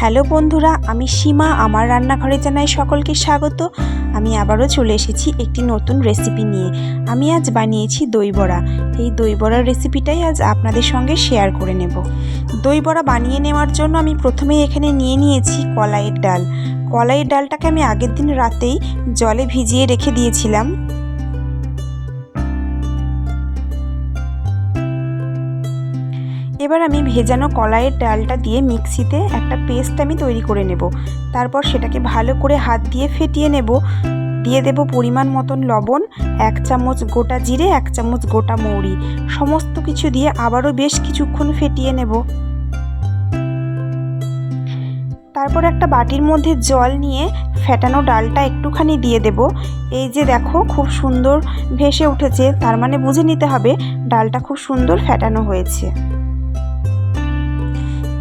Hello বন্ধুরা, আমি সীমা, আমার রান্নাঘরে জানাই সকলকে স্বাগত। আমি আবারও চলে এসেছি একটি নতুন রেসিপি নিয়ে। আমি আজ বানিয়েছি দই বড়া। এই দই বড়ার রেসিপিটাই আজ আপনাদের সঙ্গে শেয়ার করে নেব। দই বড়া বানিয়ে নেওয়ার জন্য আমি প্রথমেই এখানে নিয়ে নিয়েছি কলাইয়ের ডাল। কলাইয়ের ডালটাকে আমি আগের দিন রাতেই জলে ভিজিয়ে রেখে দিয়েছিলাম। এবার আমি ভেজানো কলাইয়ের ডালটা দিয়ে মিক্সিতে একটা পেস্ট আমি তৈরি করে নেব। তারপর সেটাকে ভালো করে হাত দিয়ে ফেটিয়ে নেব। দিয়ে দেব পরিমাণ মতন লবণ, এক চামচ গোটা জিরে, এক চামচ গোটা মৌরি। সমস্ত কিছু দিয়ে আবারও বেশ কিছুক্ষণ ফেটিয়ে নেব। তারপর একটা বাটির মধ্যে জল নিয়ে ফেটানো ডালটা একটুখানি দিয়ে দেব। এই যে দেখো, খুব সুন্দর ভেসে উঠেছে। তার মানে বুঝে নিতে হবে, ডালটা খুব সুন্দর ফেটানো হয়েছে।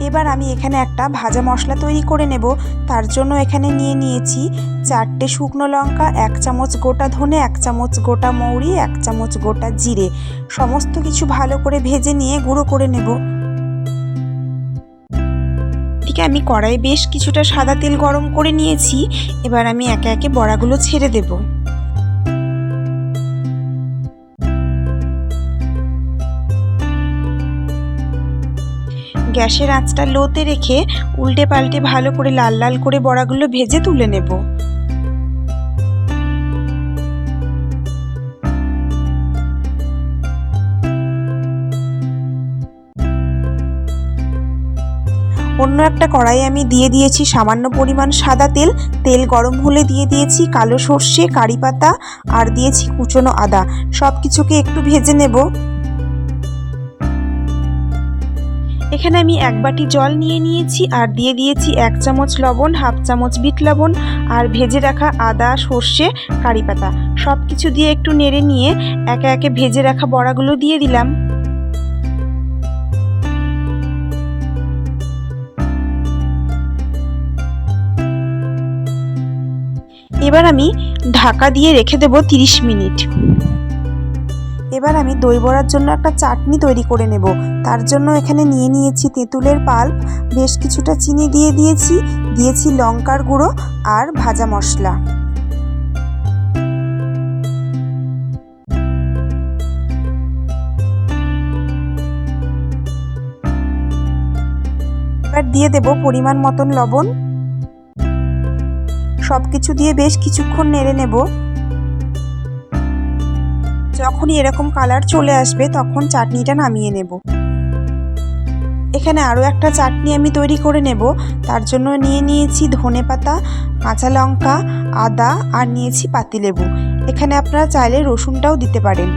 এবার আমি এখানে একটা ভাজা মশলা তৈরি করে নেব। তার জন্য এখানে নিয়ে নিয়েছি চারটে শুকনো লঙ্কা, এক চামচ গোটা ধনে, এক চামচ গোটা মৌরি, এক চামচ গোটা জিরে। সমস্ত কিছু ভালো করে ভেজে নিয়ে গুঁড়ো করে নেব। এদিকে আমি কড়াই বেশ কিছুটা সাদা তেল গরম করে নিয়েছি। এবার আমি একে একে বড়াগুলো ছেড়ে দেবো। গ্যাসের আঁচটা লোতে রেখে উল্টে পাল্টে ভালো করে লাল লাল করে বড়াগুলো ভেজে তুলে নেব। অন্য একটা কড়াই আমি দিয়ে দিয়েছি সামান্য পরিমাণ সাদা তেল। তেল গরম হলে দিয়ে দিয়েছি কালো সর্ষে, কারি পাতা, আর দিয়েছি কুচনো আদা। সব কিছুকে একটু ভেজে নেব। এখানে আমি এক বাটি জল নিয়ে নিয়েছি আর দিয়ে দিয়েছি এক চামচ লবণ, হাফ চামচ বিট লবণ আর ভেজে রাখা আদা, সর্ষে, কারি পাতা। সব কিছু দিয়ে একটু নেড়ে নিয়ে একে একে ভেজে রাখা বড়াগুলো দিয়ে দিলাম। এবার আমি ঢাকা দিয়ে রেখে দেবো তিরিশ মিনিট। এবার আমি দই বড়ার জন্য একটা চাটনি তৈরি করে নেব। তার জন্য এখানে নিয়ে নিয়েছি তেঁতুলের পাল্প বেশ কিছুটা চিনি দিয়ে দিয়েছি দিয়েছি লঙ্কার গুঁড়ো আর ভাজা মশলা। এবার দিয়ে দেব পরিমাণ মতন লবণ। সব কিছু দিয়ে বেশ কিছুক্ষণ নেড়ে নেব। যখনই এরকম কালার চলে আসবে, তখন চাটনিটা নামিয়ে নেব। এখানে আরও একটা চাটনি আমি তৈরি করে নেব। তার জন্য নিয়ে নিয়েছি ধনে পাতা, কাঁচা লঙ্কা, আদা, আর নিয়েছি পাতিলেবু। এখানে আপনারা চাইলে রসুনটাও দিতে পারেন।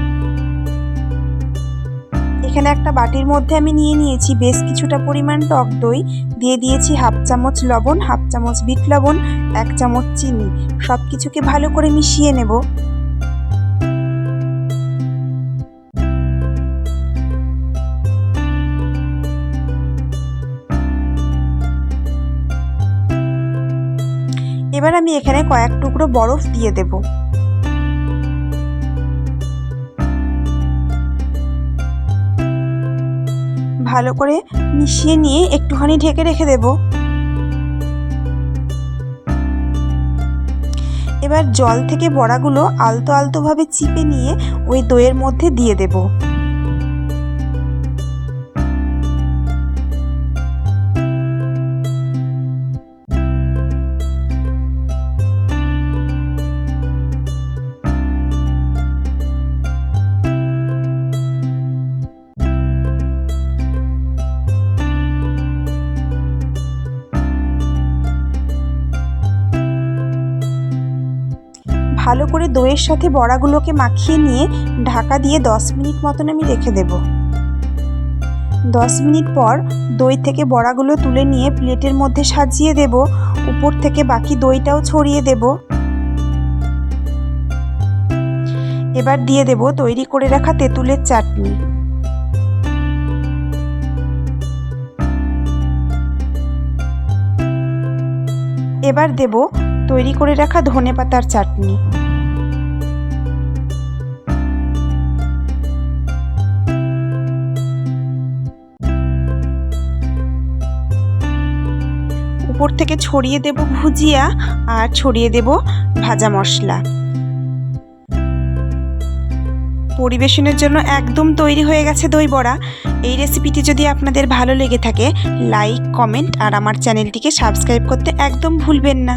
এখানে একটা বাটির মধ্যে আমি নিয়ে নিয়েছি বেশ কিছুটা পরিমাণ টক দই। দিয়ে দিয়েছি হাফ চামচ লবণ, হাফ চামচ বিট লবণ, এক চামচ চিনি। সব কিছুকে ভালো করে মিশিয়ে নেব। এবার আমি এখানে কয়েক টুকরো বরফ দিয়ে দেব। ভালো করে মিশিয়ে নিয়ে একটুখানি ঢেকে রেখে দেব। এবার জল থেকে বড়াগুলো আলতো আলতোভাবে চিপে নিয়ে ওই দইয়ের মধ্যে দিয়ে দেবো। ভালো করে দইয়ের সাথে বড়াগুলোকে মাখিয়ে নিয়ে ঢাকা দিয়ে দশ মিনিট মতন আমি রেখে দেব। দশ মিনিট পর দই থেকে বড়াগুলো তুলে নিয়ে প্লেটের মধ্যে সাজিয়ে দেব। উপর থেকে বাকি দইটাও ছড়িয়ে দেব। এবার দিয়ে দেব তৈরি করে রাখা তেঁতুলের চাটনি। এবার দেব তৈরি করে রাখা ধনে পাতার চাটনি। উপর থেকে ছড়িয়ে দেব ভুজিয়া আর ছড়িয়ে দেব ভাজা মশলা। পরিবেশনের জন্য একদম তৈরি হয়ে গেছে দই বড়া। এই রেসিপিটি যদি আপনাদের ভালো লেগে থাকে, লাইক, কমেন্ট আর আমার চ্যানেলটিকে সাবস্ক্রাইব করতে একদম ভুলবেন না।